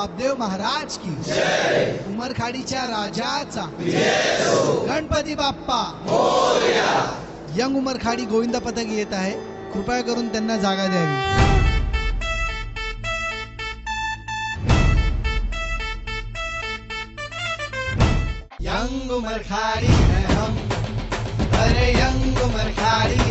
वामदेव महाराज की। उमरखाडीच्या राजाचा। गणपती बाप्पा। यंग उमरखाडी गोविंद पथक येत आहे. कृपया करून जागा द्यावी. यंग उमरखाडी हम। अरे यंग उमरखाडी।